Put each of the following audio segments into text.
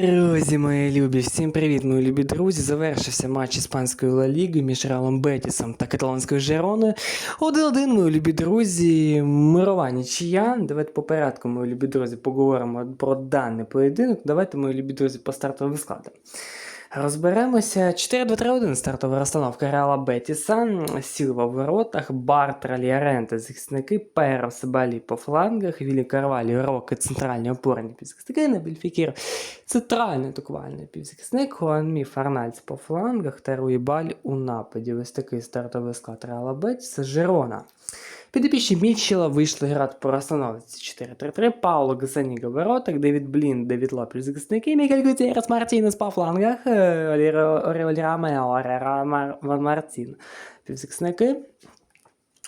Друзі, мої любі, всім привіт, мої любі друзі. Завершився матч іспанської Ла Ліги між Реалом Бетісом та каталонською Жероною. 1-1, мої любі друзі, мирова нічия. Давайте по порядку, мої любі друзі, поговоримо про даний поєдинок. Давайте, мої любі друзі, по стартовим складам. Розберемося. 4-2-3-1 стартова розстановка Реала Бетіса. Сілва в воротах, Бартра, Ліаренте, захисники, Перо, Себалі по флангах, Вілі Карвалі, Роки, центральні опорні півзахисники, Набіль Фікір, центральний атакувальний півзахисник, Хуанмі Фарнальц по флангах та Руїбаль у нападі. Ось такий стартовий склад Реала Бетіса, Жерона. Підопічні Мітчела вийшли грати по розстановці 4-3-3. Пауло Гасаніга в Девід Блін, Девід Лопіль захисники, Мікель Гутєрес Мартінес по флангах, е, Оріоль Рамео, Орера Ван Мартін півзахисники.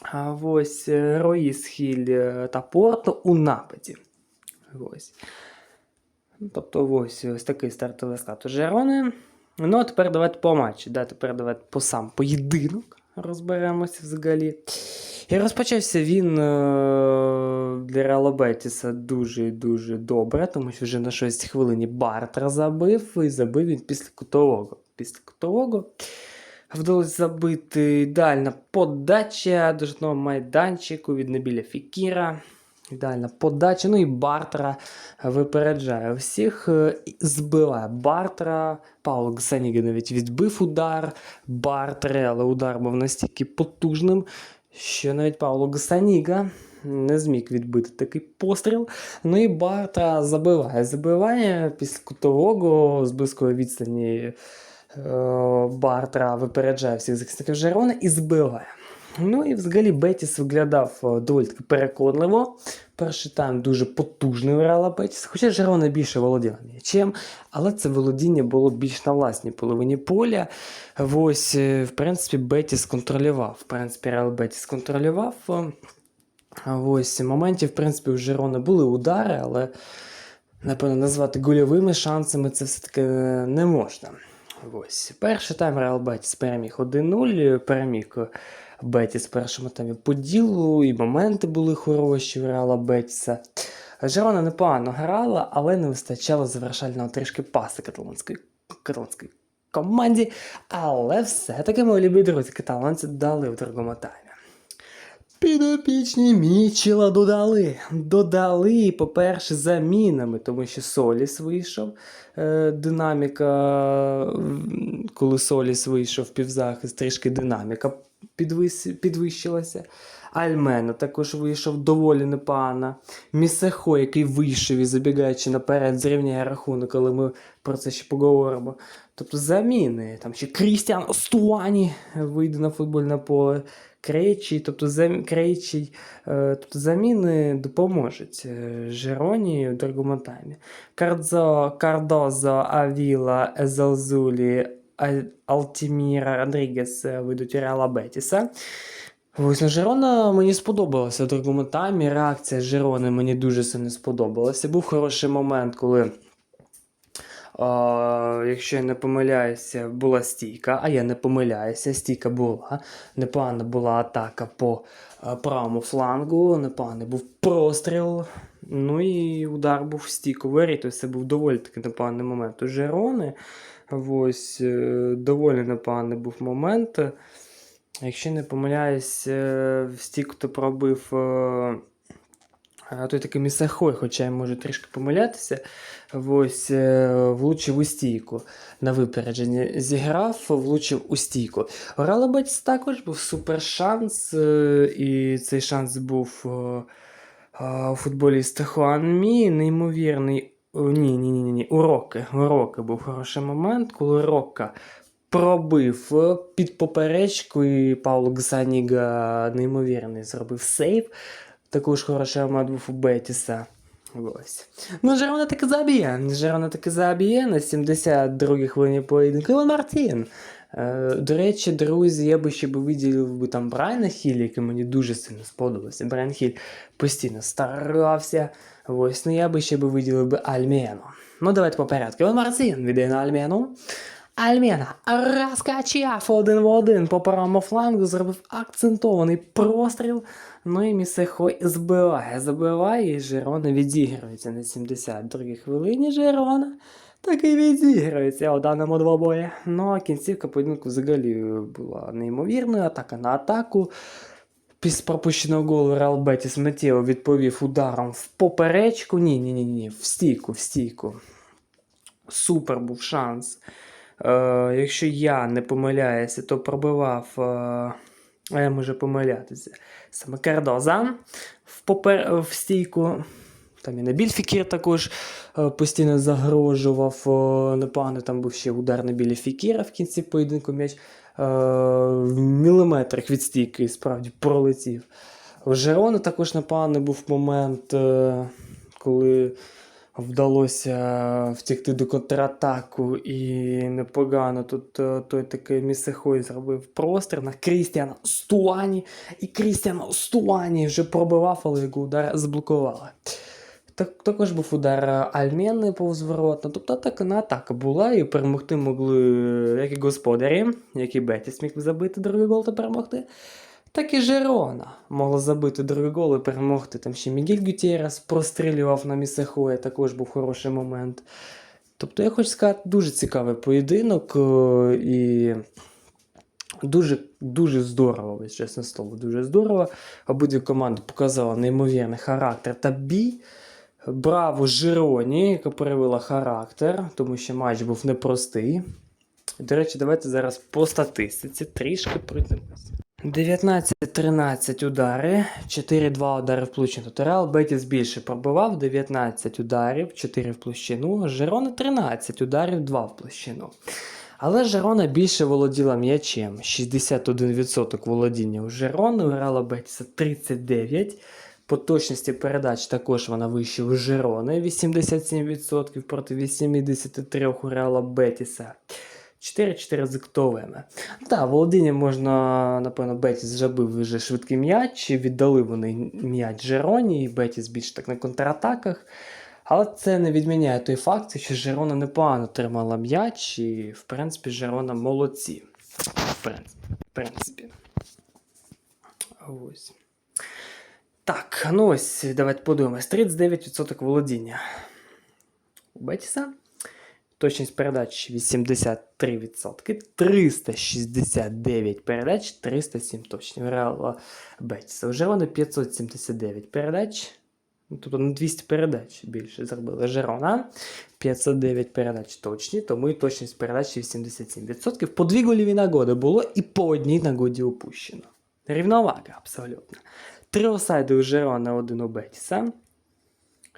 А ось е, Роїс Хіль е, та Порто у нападі. Ось. Тобто ось, ось такий стартовий склад у Жерони. Ну, а тепер давайте по матчі. Да, тепер давайте по сам поєдинок розберемося взагалі. І розпочався він е, для Реала Бетіса дуже і дуже добре, тому що вже на 6 хвилині Бартра забив, і забив він після кутового. Після кутового вдалося забити ідеальна подача до жодного майданчику від Набіля Фікіра. Ідеальна подача. Ну і Бартра випереджає всіх, е, збиває Бартра. Пауло навіть відбив удар Бартри, але удар був настільки потужним, що навіть Павло Гасаніга не зміг відбити такий постріл. Ну і Бартра забиває. Забиває після кутового з близької відстані. е, Бартра випереджає всіх захисників Жерона і збиває. Ну і взагалі Бетіс виглядав е, доволі таки переконливо. Перший тайм дуже потужний у Реала Бетіс, хоча Жерона більше володіла м'ячем, але це володіння було більш на власній половині поля. Ось, е, в принципі, Бетіс контролював. В принципі, Реал Бетіс контролював. е, Ось моментів, в принципі, у Жерона були удари, але напевно назвати гольовими шансами це все-таки не можна. Ось. Перший тайм Реал Бетіс переміг 1-0, переміг Бетіс в першому таймі по ділу, і моменти були хороші в Реала Бетіса. Жерона непогано грала, але не вистачало завершального трішки паси каталонської, каталонської команді. Але все-таки, мої любі друзі, каталонці дали в другому таймі. Підопічні Мічела додали. Додали, по-перше, замінами, тому що Соліс вийшов. Е, динаміка, коли Соліс вийшов півзахист, трішки динаміка підвищилася. Альмена також вийшов доволі непогано. Місехо, який вийшов і забігаючи наперед, зрівняє рахунок, але ми про це ще поговоримо. Тобто заміни. Там ще Крістіан Стуані вийде на футбольне поле. Крейчі, тобто, зам... Крейчі, е, тобто заміни допоможуть е, Жероні в другому таймі. Кардзо, Кардозо, Авіла, Езелзулі, Алтіміра, Родрігес е, вийдуть у Реала Бетіса. Ось на Жерона мені сподобалося в другому. Реакція Жерони мені дуже сильно сподобалася. Був хороший момент, коли. Якщо я не помиляюся, була стійка, а я не помиляюся, стійка була. Непогана була атака по а, правому флангу, непоганий був простріл. Ну і удар був воріт. Тобто це був доволі таки непоганий момент у Жерони. Ось е, доволі непоганий був момент. Якщо не помиляюсь, е, в стійку пробив. Той такий місахой, хоча я можу трішки помилятися. Ось е, влучив у стійку на випередження. Зіграв, влучив у стійку. Орала також був супер шанс, е, і цей шанс був е, у футболіста Хуан Мі, неймовірний. Ні, ні, ні, ні, ні. У Роки. У Роки був хороший момент, коли Рока пробив під поперечку, і Пауло Гсаніга неймовірний зробив сейв. Також хороший момент був у Бетіса. Ось. Ну, Жерона таки заб'є. Жерона таки заб'є на 72-й хвилині поєдинку. Іван Мартін. Е, до речі, друзі, я би ще би виділив би там Брайана Хіль, який мені дуже сильно сподобався. Брайан Хіль постійно старався. Ось, ну я би ще би виділив би Альмену. Ну, давайте по порядку. Іван Мартін віде на Альмену. Альмена розкачав один в один по правому флангу, зробив акцентований простріл. Ну і Місехой збиває, забиває, і Жерона відігрується на 72-й хвилині. Жерона так і відіграється у даному двобої. Ну а кінцівка поєдинку взагалі була неймовірною. Атака на атаку. Після пропущеного голу Реал Бетіс Метео відповів ударом в поперечку. Ні, ні, ні, ні, в стійку, в стійку. Супер був шанс. Е, якщо я не помиляюся, то пробивав. Е, а я можу помилятися. Саме Кардоза в, попер... в стійку. Там і Набіль Фікір також е, постійно загрожував. Непогано там був ще удар Набіля Фікіра в кінці поєдинку м'яч в міліметрах від стійки справді пролетів. В Жерона також непоганий був момент, коли вдалося втекти до контратаку і непогано тут е, той такий Місехой зробив простір на Крістіана Стуані. І Крістіан Стуані вже пробивав, але його удар заблокували. Так, також був удар Альмени повзворотно. Тобто атака на атака була, і перемогти могли як і господарі, як і Бетіс міг забити другий гол та перемогти. Так і Жерона могла забити другий гол і перемогти. Там ще Мігель Гютєрес прострілював на Місехоя, також був хороший момент. Тобто, я хочу сказати, дуже цікавий поєдинок е, і дуже, дуже здорово, чесне слово, дуже здорово. Обидві команди показали неймовірний характер та бій. Браво Жироні, яка проявила характер, тому що матч був непростий. До речі, давайте зараз по статистиці трішки пройдемося. 19-13 удари, 4-2 удари в площину. Тобто Бетіс більше пробивав, 19 ударів, 4 в площину. Жерона 13 ударів, 2 в площину. Але Жерона більше володіла м'ячем. 61% володіння у Жерони, у Реала Бетіса 39%. По точності передач також вона вище у Жерони 87% проти 83% у Реала Бетіса. 4-4 з актовими. Так, володіння можна, напевно, Бетіс забив вже швидкий м'яч, віддали вони м'яч Жероні, і Бетіс більше так на контратаках. Але це не відміняє той факт, що Жерона непогано тримала м'яч, і, в принципі, Жерона молодці. В принципі. Ось. Так, ну ось, давайте подивимось. 39% володіння. У Бетіса. Точність передач 83%, 369 передач, 307 точні. У Реала Бетіса. У Жерони 579 передач. Тобто на 200 передач більше зробили Жерона. 509 передач точні, тому і точність передач 87%. По дві гольові нагоди було і по одній нагоді упущено. Рівновага абсолютно. Три офсайди у Жерона, один у Бетіса.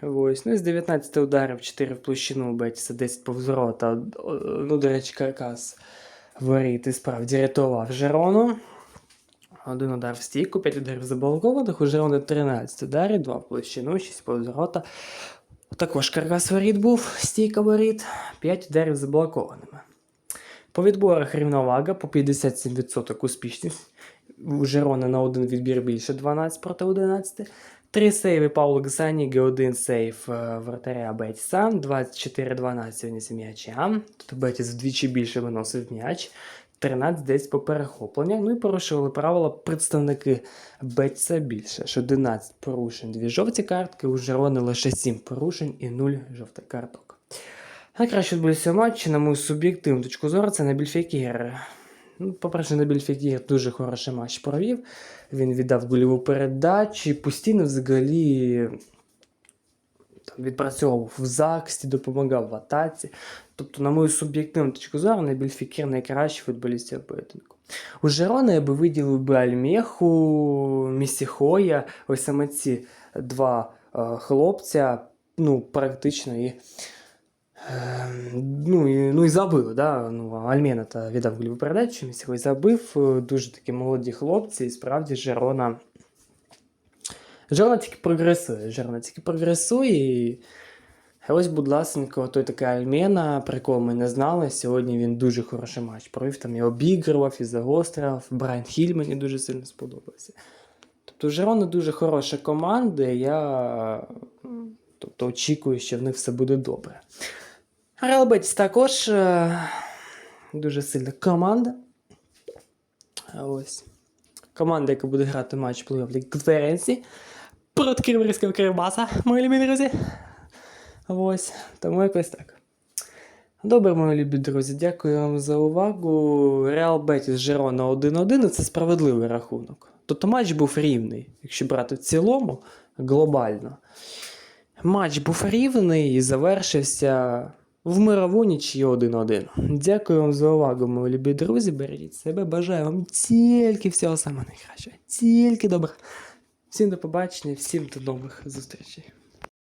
Ось, ну і з 19 ударів 4 в площину у Бетіса, 10 повз ворота. Ну, до речі, каркас воріт і справді рятував Жерону. Один удар в стійку, 5 ударів заблокованих, у Жерони 13 ударів, 2 в площину, 6 повз ворота. Також каркас воріт був, стійка воріт, 5 ударів заблокованими. По відборах рівновага по 57% успішність. У Жерони на один відбір більше 12 проти 11. Три сейви Пауло Гасаніги, один сейв е, вратаря Бетіса, 24-12 виніс м'яча. Тут Бетіс вдвічі більше виносив м'яч, 13 десь по перехопленню. Ну і порушували правила представники Бетіса більше. Що 11 порушень, 2 жовті картки, у Жерони лише 7 порушень і 0 жовтих карток. Найкраще відбулися матчі, на мою суб'єктивну точку зору, це Набіль Фекір. Ну, по-перше, Набіль Фекір дуже хороший матч провів. Він віддав гольову передачу і постійно взагалі там, відпрацьовував в захисті, допомагав в атаці. Тобто, на мою суб'єктивну точку зору, Набіль Фекір найкращий футболіст поєдинку. У Жерона я би виділив би Альмеху, Місіхоя, ось саме ці два е, хлопця, ну, практично і. Ем, Ну і, ну і забили, да? ну, Альмена та віддав гольову передачу, Місіхой забив. Е, Дуже такі молоді хлопці, і справді Жерона. Жерона тільки прогресує. Жерона тільки прогресує. І ось, будь ласка, той такий Альмена, про якого ми не знали. Сьогодні він дуже хороший матч провів, там і обігрував, і загострював. Брайан Хіль мені дуже сильно сподобався. Тобто, Жерона дуже хороша команда, я тобто, очікую, що в них все буде добре. Реал Бетіс також е, дуже сильна команда. Ось. Команда, яка буде грати матч плей-офф Ліги конференції проти Криворізького Кривбаса, мої любі друзі. Ось. Тому якось так. Добре, мої любі друзі, дякую вам за увагу. Реал Бетіс Жерона 1-1 це справедливий рахунок. Тобто матч був рівний, якщо брати в цілому глобально. Матч був рівний і завершився в мирову нічию 1-1. Дякую вам за увагу, мої любі друзі. Бережіть себе, бажаю вам тільки всього самого найкращого. Тільки добре. Всім до побачення, всім до нових зустрічей.